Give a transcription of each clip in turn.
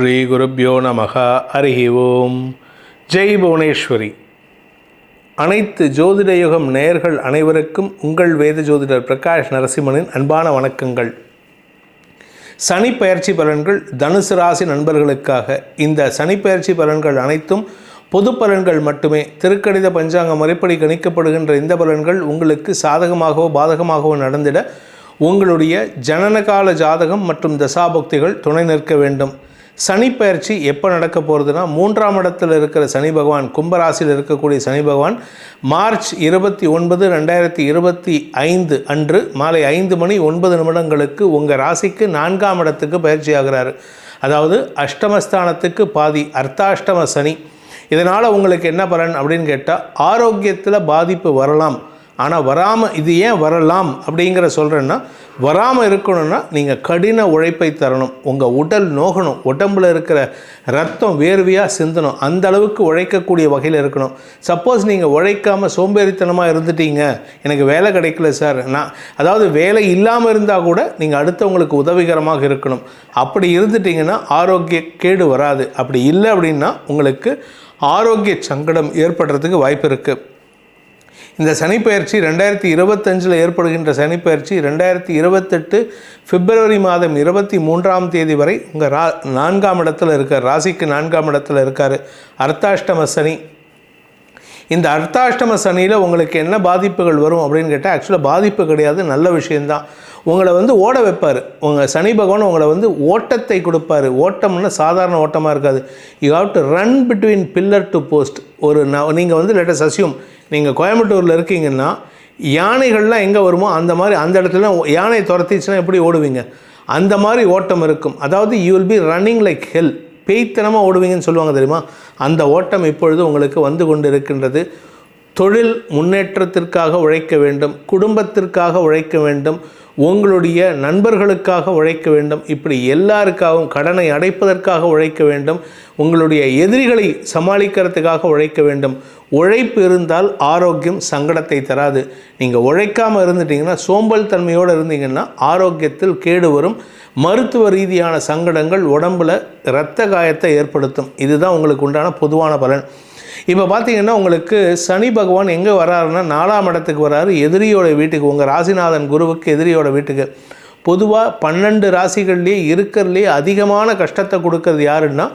ஸ்ரீ குருப்யோ நமக. அருகி ஓம். ஜெய் புவனேஸ்வரி. அனைத்து ஜோதிட யுகம் நேயர்கள் அனைவருக்கும் உங்கள் வேத ஜோதிடர் பிரகாஷ் நரசிம்மனின் அன்பான வணக்கங்கள். சனி பயிற்சி பலன்கள் தனுசு ராசி நண்பர்களுக்காக. இந்த சனி பயிற்சி பலன்கள் அனைத்தும் பொது பலன்கள் மட்டுமே. திருக்கணித பஞ்சாங்க முறைப்படி கணிக்கப்படுகின்ற இந்த பலன்கள் உங்களுக்கு சாதகமாகவோ பாதகமாகவோ நடந்திட உங்களுடைய ஜனனகால ஜாதகம் மற்றும் தசாபக்திகள் துணை நிற்க வேண்டும். சனி பயிற்சி எப்போ நடக்க போகிறதுனா மூன்றாம் இடத்தில் இருக்கிற சனி பகவான் கும்பராசியில் இருக்கக்கூடிய சனி பகவான் மார்ச் இருபத்தி ஒன்பது ரெண்டாயிரத்தி இருபத்தி ஐந்து அன்று மாலை ஐந்து மணி ஒன்பது நிமிடங்களுக்கு உங்கள் ராசிக்கு நான்காம் இடத்துக்கு பயிற்சி ஆகிறாரு. அதாவது அஷ்டமஸ்தானத்துக்கு பாதி அர்த்தாஷ்டம சனி. இதனால் உங்களுக்கு என்ன பலன் அப்படின்னு கேட்டால் ஆரோக்கியத்தில் பாதிப்பு வரலாம். ஆனால் வராமல் இது ஏன் வரலாம் அப்படிங்கிற சொல்கிறேன்னா வராமல் இருக்கணும்னா நீங்கள் கடின உழைப்பை தரணும். உங்கள் உடல் நோகணும். உடம்புல இருக்கிற ரத்தம் வேர்வையாக சிந்தணும். அந்த அளவுக்கு உழைக்கக்கூடிய வகையில் இருக்கணும். சப்போஸ் நீங்கள் உழைக்காமல் சோம்பேறித்தனமாக இருந்துட்டீங்க. எனக்கு வேலை கிடைக்கல சார். நான் அதாவது வேலை இல்லாமல் இருந்தால் கூட நீங்கள் அடுத்தவங்களுக்கு உதவிகரமாக இருக்கணும். அப்படி இருந்துட்டிங்கன்னா ஆரோக்கிய கேடு வராது. அப்படி இல்லை அப்படின்னா உங்களுக்கு ஆரோக்கிய சங்கடம் ஏற்படுறதுக்கு வாய்ப்பு இருக்குது இந்த சனிப்பெயர்ச்சி ரெண்டாயிரத்தி இருபத்தஞ்சில் ஏற்படுகின்ற சனிப்பெயர்ச்சி ரெண்டாயிரத்தி இருபத்தெட்டு பிப்ரவரி மாதம் இருபத்தி மூன்றாம் தேதி வரை உங்கள் ரா நான்காம் இடத்துல இருக்கார். ராசிக்கு நான்காம் இடத்துல இருக்கார். அர்த்தாஷ்டம சனி. இந்த அர்த்தாஷ்டம சனியில் உங்களுக்கு என்ன பாதிப்புகள் வரும் அப்படின்னு கேட்டால் ஆக்சுவலாக பாதிப்பு கிடையாது. நல்ல விஷயந்தான் உங்களை வந்து ஓட வைப்பார். உங்கள் சனி பகவான் உங்களை வந்து ஓட்டத்தை கொடுப்பார். ஓட்டம்னா சாதாரண ஓட்டமாக இருக்காது. You have to run between pillar to post ஒரு நீங்கள் வந்து லெட்டஸ் அசியூம் நீங்கள் கோயம்புத்தூரில் இருக்கீங்கன்னா யானைகள்லாம் எங்கே வருமோ அந்த மாதிரி அந்த இடத்துல யானை துரத்திச்சுன்னா எப்படி ஓடுவீங்க? அந்த மாதிரி ஓட்டம் இருக்கும். அதாவது you will be running like hell பேய்த்தனமாக ஓடுவீங்கன்னு சொல்லுவாங்க தெரியுமா? அந்த ஓட்டம் இப்பொழுது உங்களுக்கு வந்து கொண்டு இருக்கின்றது தொழில் முன்னேற்றத்திற்காக உழைக்க வேண்டும். குடும்பத்திற்காக உழைக்க வேண்டும். உங்களுடைய நண்பர்களுக்காக உழைக்க வேண்டும். இப்படி எல்லாருக்காகவும் கடனை அடைப்பதற்காக உழைக்க வேண்டும். உங்களுடைய எதிரிகளை சமாளிக்கிறதுக்காக உழைக்க வேண்டும். உழைப்பு இருந்தால் ஆரோக்கியம் சங்கடத்தை தராது. நீங்கள் உழைக்காமல் இருந்துட்டீங்கன்னா சோம்பல் தன்மையோடு இருந்தீங்கன்னா ஆரோக்கியத்தில் கேடு வரும். மருத்துவ ரீதியான சங்கடங்கள் உடம்பில் இரத்த காயத்தை ஏற்படுத்தும். இதுதான் உங்களுக்கு உண்டான பொதுவான பலன். இப்போ பார்த்தீங்கன்னா உங்களுக்கு சனி பகவான் எங்கே வராருன்னா நாலாம் இடத்துக்கு வராரு. எதிரியோட வீட்டுக்கு உங்கள் ராசிநாதன் குருவுக்கு எதிரியோட வீட்டுக்கு. பொதுவாக பன்னெண்டு ராசிகள்லேயே இருக்கிறதுலே அதிகமான கஷ்டத்தை கொடுக்கறது யாருன்னா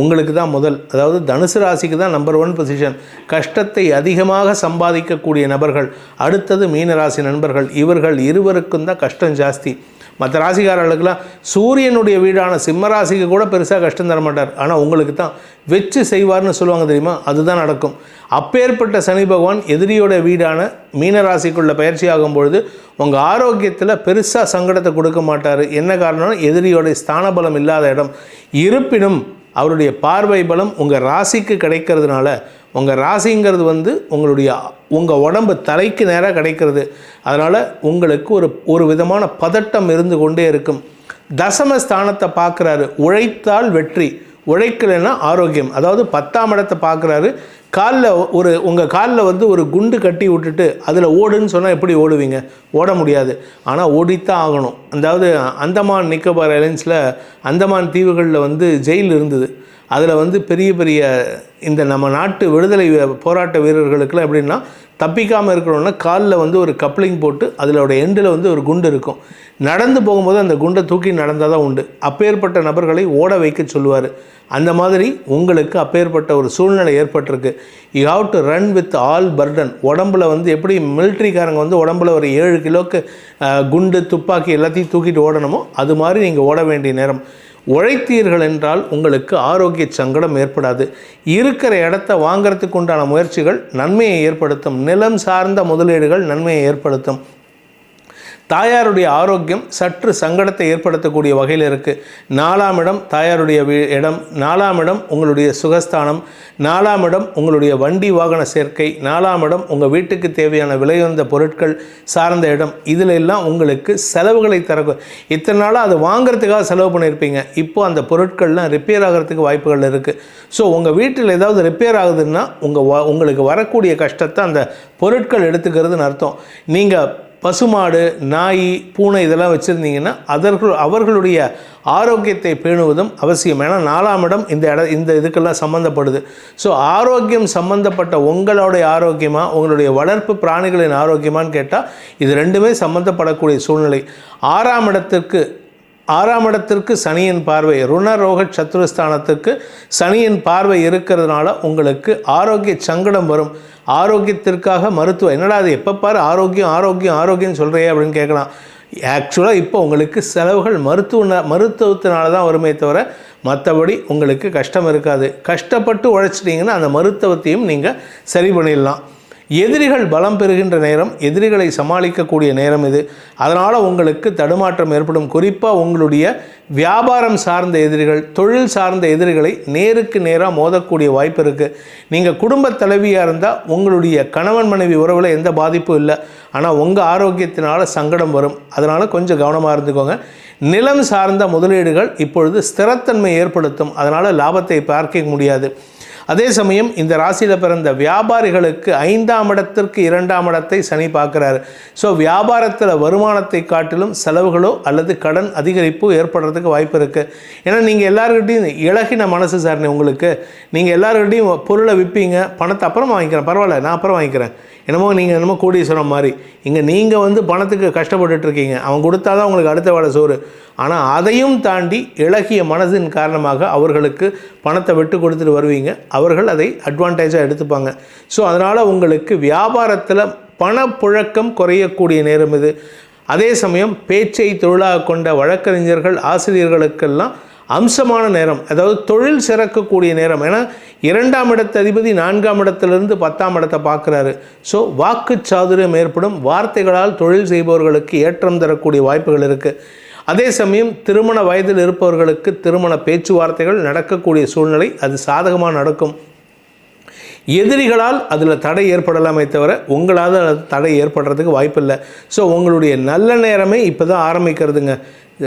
உங்களுக்கு தான் முதல். அதாவது தனுசு ராசிக்கு தான் நம்பர் ஒன் பொசிஷன் கஷ்டத்தை அதிகமாக சம்பாதிக்கக்கூடிய நபர்கள். அடுத்தது மீனராசி நண்பர்கள். இவர்கள் இருவருக்கும் தான் கஷ்டம் ஜாஸ்தி. மற்ற ராசிக்காரர்களுக்கெல்லாம் சூரியனுடைய வீடான சிம்ம ராசிக்கு கூட பெருசாக கஷ்டம் தர மாட்டார். ஆனால் உங்களுக்கு தான் வெச்சு செய்வார்னு சொல்லுவாங்க தெரியுமா? அதுதான் நடக்கும். அப்பேற்பட்ட சனி பகவான் எதிரியோட வீடான மீனராசிக்குள்ள பயிற்சி ஆகும் பொழுது உங்கள் ஆரோக்கியத்தில் பெருசாக சங்கடத்தை கொடுக்க மாட்டார். என்ன காரணம்னா ஸ்தான ஸ்தானபலம் இல்லாத இடம். இருப்பினும் அவருடைய பார்வை பலம் உங்கள் ராசிக்கு கிடைக்கிறதுனால உங்கள் ராசிங்கிறது வந்து உங்களுடைய உங்கள் உடம்பு தலைக்கு நேராக கிடைக்கிறது. அதனால் உங்களுக்கு ஒரு ஒரு விதமான பதட்டம் இருந்து கொண்டே இருக்கும். தசம ஸ்தானத்தை பார்க்குறாரு. உழைத்தால் வெற்றி. உழைக்கலைன்னா ஆரோக்கியம். அதாவது பத்தாம் இடத்தை பார்க்குறாரு. காலில் ஒரு உங்கள் காலில் வந்து ஒரு குண்டு கட்டி விட்டுட்டு அதில் ஓடுன்னு சொன்னால் எப்படி ஓடுவீங்க? ஓட முடியாது. ஆனால் ஓடித்தான் ஆகணும். அதாவது அந்தமான் நிக்கோபார் ஐலண்ட்ஸில் அந்தமான் தீவுகளில் வந்து ஜெயில் இருந்தது. அதில் வந்து பெரிய பெரிய இந்த நம்ம நாட்டு விடுதலை போராட்ட வீரர்களுக்கெல்லாம் எப்படின்னா தப்பிக்காமல் இருக்கணும்னா காலில் வந்து ஒரு கப்ளிங் போட்டு அதிலோட எண்டில் வந்து ஒரு குண்டு இருக்கும். நடந்து போகும்போது அந்த குண்டை தூக்கி நடந்தால் தான் உண்டு. அப்பேற்பட்ட நபர்களை ஓட வைக்க சொல்லுவார். அந்த மாதிரி உங்களுக்கு அப்பேற்பட்ட ஒரு சூழ்நிலை ஏற்பட்டிருக்கு. You have to run with all burden உடம்புல வந்து எப்படி மிலிட்ரிக்காரங்க வந்து உடம்புல ஒரு ஏழு கிலோக்கு குண்டு துப்பாக்கி எல்லாத்தையும் தூக்கிட்டு ஓடணுமோ அது மாதிரி நீங்கள் ஓட வேண்டிய நேரம். உழைத்தீர்கள் என்றால் உங்களுக்கு ஆரோக்கிய சங்கடம் ஏற்படாது. இருக்கிற இடத்த வாங்கிறதுக்கு உண்டான முயற்சிகள் நன்மையை ஏற்படுத்தும். நிலம் சார்ந்த முதலீடுகள் நன்மையை ஏற்படுத்தும். தாயாருடைய ஆரோக்கியம் சற்று சங்கடத்தை ஏற்படுத்தக்கூடிய வகையில் இருக்குது நாலாம் இடம் தாயாருடைய இடம். நாலாம் இடம் உங்களுடைய சுகஸ்தானம். நாலாம் இடம் உங்களுடைய வண்டி வாகன சேர்க்கை. நாலாம் இடம் உங்கள் வீட்டுக்கு தேவையான விலையுந்த பொருட்கள் சார்ந்த இடம். இதில் எல்லாம் உங்களுக்கு செலவுகளை தரக்கும் இத்தனை நாளாக அதை வாங்குறதுக்காக செலவு பண்ணியிருப்பீங்க இப்போது அந்த பொருட்கள்லாம் ரிப்பேர் ஆகிறதுக்கு வாய்ப்புகள் இருக்குது ஸோ உங்கள் வீட்டில் ஏதாவது ரிப்பேர் ஆகுதுன்னா உங்கள் உங்களுக்கு வரக்கூடிய கஷ்டத்தை அந்த பொருட்கள் எடுத்துக்கிறதுன்னு அர்த்தம். நீங்கள் பசுமாடு நாய் பூனை இதெல்லாம் வச்சுருந்தீங்கன்னா அதர்கள் அவர்களுடைய ஆரோக்கியத்தை பேணுவதும் அவசியம். ஏன்னா நாலாம் இடம் இந்த இட இந்த இதுக்கெல்லாம் சம்மந்தப்படுது ஸோ ஆரோக்கியம் சம்மந்தப்பட்ட உங்களுடைய ஆரோக்கியமாக உங்களுடைய வளர்ப்பு பிராணிகளின் ஆரோக்கியமான்னு கேட்டால் இது ரெண்டுமே சம்மந்தப்படக்கூடிய சூழ்நிலை. ஆறாம் இடத்திற்கு ஆறாம் இடத்திற்கு சனியின் பார்வை ருணரோக சத்துருஸ்தானத்துக்கு சனியின் பார்வை இருக்கிறதுனால உங்களுக்கு ஆரோக்கிய சங்கடம் வரும். ஆரோக்கியத்திற்காக மருத்துவம் என்னடா அது எப்போ பாரு ஆரோக்கியம் ஆரோக்கியம் ஆரோக்கியம் சொல்கிறியே அப்படின்னு கேட்கலாம். ஆக்சுவலாக இப்போ உங்களுக்கு செலவுகள் மருத்துவ மருத்துவத்தினால தான் வருமே தவிர மற்றபடி உங்களுக்கு கஷ்டம் இருக்காது. கஷ்டப்பட்டு உழைச்சிட்டிங்கன்னா அந்த மருத்துவத்தையும் நீங்கள் சரி பண்ணிடலாம். எதிரிகள் பலம் பெறுகின்ற நேரம் எதிரிகளை சமாளிக்கக்கூடிய நேரம் இது. அதனால் உங்களுக்கு தடுமாற்றம் ஏற்படும். குறிப்பாக உங்களுடைய வியாபாரம் சார்ந்த எதிரிகள் தொழில் சார்ந்த எதிரிகளை நேருக்கு நேராக மோதக்கூடிய வாய்ப்பு இருக்குது நீங்கள் குடும்ப தலைவியாக இருந்தால் உங்களுடைய கணவன் மனைவி உறவில் எந்த பாதிப்பும் இல்லை. ஆனால் உங்கள் ஆரோக்கியத்தினால் சங்கடம் வரும். அதனால் கொஞ்சம் கவனமாக இருந்துக்கோங்க. நிலம் சார்ந்த முதலீடுகள் இப்பொழுது ஸ்திரத்தன்மை ஏற்படுத்தும். அதனால் லாபத்தை பார்க்க முடியாது. அதே சமயம் இந்த ராசியில் பிறந்த வியாபாரிகளுக்கு ஐந்தாம் இடத்திற்கு இரண்டாம் இடத்தை சனி பார்க்குறாரு. ஸோ வியாபாரத்தில் வருமானத்தை காட்டிலும் செலவுகளோ அல்லது கடன் அதிகரிப்போ ஏற்படுறதுக்கு வாய்ப்பு இருக்குது ஏன்னா நீங்கள் எல்லாருக்கிட்டையும் இழகின மனசு சார்னே உங்களுக்கு. நீங்கள் எல்லாருக்கிட்டையும் பொருளை விற்பீங்க பணத்தை அப்புறம் வாங்கிக்கிறேன் பரவாயில்ல நான் அப்புறம் வாங்கிக்கிறேன். என்னமோ நீங்கள் என்னமோ கோடீஸ்வரம் மாதிரி. இங்கே நீங்கள் வந்து பணத்துக்கு கஷ்டப்பட்டுட்டு இருக்கீங்க அவன் கொடுத்தா தான் உங்களுக்கு அடுத்த வேலை சோறு. ஆனால் அதையும் தாண்டி இளகிய மனதின் காரணமாக அவர்களுக்கு பணத்தை விட்டு கொடுத்துட்டு வருவீங்க. அவர்கள் அதை அட்வான்டேஜாக எடுத்துப்பாங்க. ஸோ அதனால் உங்களுக்கு வியாபாரத்தில் பணப்புழக்கம் குறையக்கூடிய நேரம் இது. அதே சமயம் பேச்சை தொழிலாக கொண்ட வழக்கறிஞர்கள் ஆசிரியர்களுக்கெல்லாம் அம்சமான நேரம் அதாவது தொழில் சிறக்கக்கூடிய நேரம். ஏன்னா இரண்டாம் இடத்த அதிபதி நான்காம் இடத்திலிருந்து பத்தாம் இடத்தை பார்க்குறாரு. ஸோ வாக்கு சாதுரியம் ஏற்படும். வார்த்தைகளால் தொழில் செய்பவர்களுக்கு ஏற்றம் தரக்கூடிய வாய்ப்புகள் இருக்குது அதே சமயம் திருமண வயதில் இருப்பவர்களுக்கு திருமண பேச்சுவார்த்தைகள் நடக்கக்கூடிய சூழ்நிலை அது சாதகமாக நடக்கும். எதிரிகளால் அதில் தடை ஏற்படலாமே தவிர உங்களால் தடை ஏற்படுறதுக்கு வாய்ப்பில்லை. ஸோ உங்களுடைய நல்ல நேரமே இப்போ தான் ஆரம்பிக்கிறதுங்க.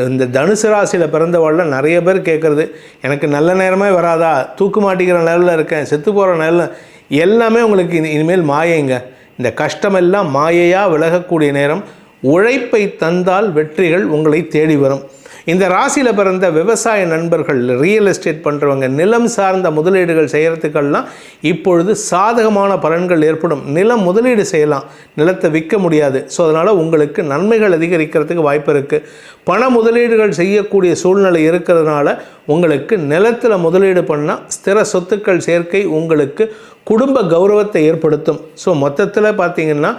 இந்த தனுசு ராசியில் பிறந்தவாழ்ல நிறைய பேர் கேட்குறது எனக்கு நல்ல நேரமே வராதா? தூக்கு மாட்டிக்கிற நிலையில் இருக்கேன் செத்து போகிற நிலையில் எல்லாமே உங்களுக்கு இனி இனிமேல் மாயைங்க. இந்த கஷ்டமெல்லாம் மாயையாக விலகக்கூடிய நேரம் உழைப்பை தந்தால் வெற்றிகள் உங்களை தேடி வரும். இந்த ராசியில் பிறந்த விவசாய நண்பர்கள் ரியல் எஸ்டேட் பண்ணுறவங்க நிலம் சார்ந்த முதலீடுகள் செய்கிறதுக்கெல்லாம் இப்பொழுது சாதகமான பலன்கள் ஏற்படும். நிலம் முதலீடு செய்யலாம். நிலத்தை விற்க முடியாது. ஸோ அதனால் உங்களுக்கு நன்மைகள் அதிகரிக்கிறதுக்கு வாய்ப்பு இருக்குது பண முதலீடுகள் செய்யக்கூடிய சூழ்நிலை இருக்கிறதுனால உங்களுக்கு நிலத்தில் முதலீடு பண்ணால் ஸ்திர சொத்துக்கள் சேர்க்கை உங்களுக்கு குடும்ப கௌரவத்தை ஏற்படுத்தும். ஸோ மொத்தத்தில் பார்த்திங்கன்னா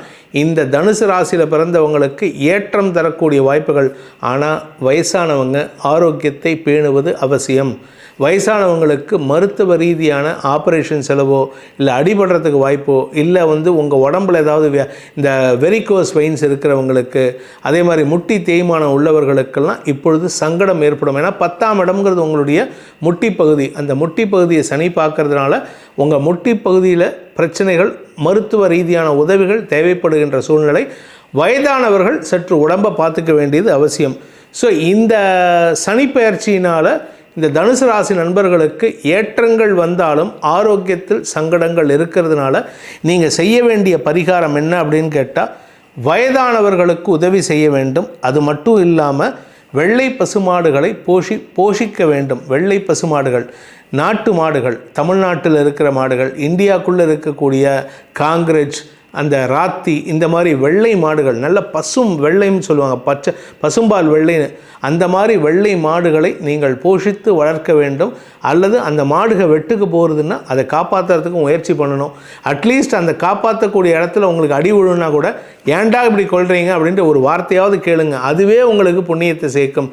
இந்த தனுசு ராசியில் பிறந்தவங்களுக்கு ஏற்றம் தரக்கூடிய வாய்ப்புகள். ஆனால் வயசானவங்க ஆரோக்கியத்தை பேணுவது அவசியம். வயசானவங்களுக்கு மருத்துவ ரீதியான ஆப்ரேஷன் செலவோ இல்லை அடிபடுறதுக்கு வாய்ப்போ இல்லை வந்து உங்கள் உடம்புல ஏதாவது இந்த வெரிகோஸ் வெயின்ஸ் இருக்கிறவங்களுக்கு அதே மாதிரி முட்டி தேய்மானம் உள்ளவர்களுக்கெல்லாம் இப்பொழுது சங்கடம் ஏற்படும். ஏன்னா பத்தாம் இடம்ங்கிறது உங்களுடைய முட்டி பகுதி அந்த முட்டி பகுதியை சனி பார்க்கறதுனால உங்கள் முட்டி பகுதியில் பிரச்சனைகள் மருத்துவ ரீதியான உதவிகள் தேவைப்படுகின்ற சூழ்நிலை. வயதானவர்கள் சற்று உடம்பை பார்த்துக்க வேண்டியது அவசியம். ஸோ இந்த சனிப்பெயர்ச்சியினால் இந்த தனுசு ராசி நண்பர்களுக்கு ஏற்றங்கள் வந்தாலும் ஆரோக்கியத்தில் சங்கடங்கள் இருக்கிறதுனால நீங்கள் செய்ய வேண்டிய பரிகாரம் என்ன அப்படின்னு கேட்டால் வயதானவர்களுக்கு உதவி செய்ய வேண்டும். அது மட்டும் இல்லாமல் வெள்ளை பசுமாடுகளை போஷி போஷிக்க வேண்டும். வெள்ளை பசுமாடுகள் நாட்டு மாடுகள் தமிழ்நாட்டில் இருக்கிற மாடுகள் இந்தியாவுக்குள்ளே இருக்கக்கூடிய காங்கிரஸ் அந்த ராத்தி இந்த மாதிரி வெள்ளை மாடுகள் நல்ல பசும் வெள்ளைன்னு சொல்லுவாங்க பச்சை பசும்பால் வெள்ளைன்னு. அந்த மாதிரி வெள்ளை மாடுகளை நீங்கள் போஷித்து வளர்க்க வேண்டும். அல்லது அந்த மாடுகள் வெட்டுக்கு போகிறதுன்னா அதை காப்பாற்றுறதுக்கு முயற்சி பண்ணணும். அட்லீஸ்ட் அந்த காப்பாற்றக்கூடிய இடத்துல உங்களுக்கு அடி விழுனா கூட ஏன்டா இப்படி கொள்கிறீங்க அப்படின்ட்டு ஒரு வார்த்தையாவது கேளுங்க. அதுவே உங்களுக்கு புண்ணியத்தை சேர்க்கும்.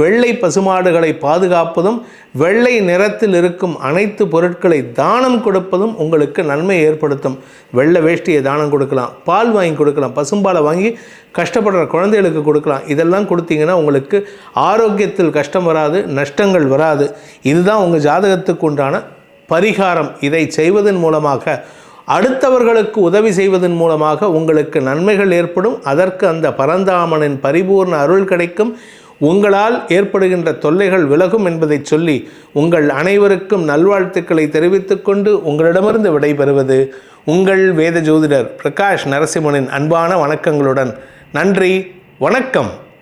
வெள்ளை பசுமாடுகளை பாதுகாப்பதும் வெள்ளை நிறத்தில் இருக்கும் அனைத்து பொருட்களை தானம் கொடுப்பதும் உங்களுக்கு நன்மை ஏற்படுத்தும். வெள்ளை வேஷ்டியை தானம் கொடுக்கலாம் பால் வாங்கி கொடுக்கலாம் பசும்பாலை வாங்கி கஷ்டப்படுற குழந்தைகளுக்கு கொடுக்கலாம். இதெல்லாம் கொடுத்தீங்கன்னா உங்களுக்கு ஆரோக்கியத்தில் கஷ்டம் வராது நஷ்டங்கள் வராது. இதுதான் உங்கள் ஜாதகத்துக்கு உண்டான பரிகாரம். இதை செய்வதன் மூலமாக அடுத்தவர்களுக்கு உதவி செய்வதன் மூலமாக உங்களுக்கு நன்மைகள் ஏற்படும். அதற்கு அந்த பரந்தாமனின் பரிபூர்ண அருள் கிடைக்கும். உங்களால் ஏற்படுகின்ற தொல்லைகள் விலகும் என்பதை சொல்லி உங்கள் அனைவருக்கும் நல்வாழ்த்துக்களை தெரிவித்துக்கொண்டு உங்களிடமிருந்து விடைபெறுவது உங்கள் வேத ஜோதிடர் பிரகாஷ் நரசிம்மனின் அன்பான வணக்கங்களுடன். நன்றி வணக்கம்.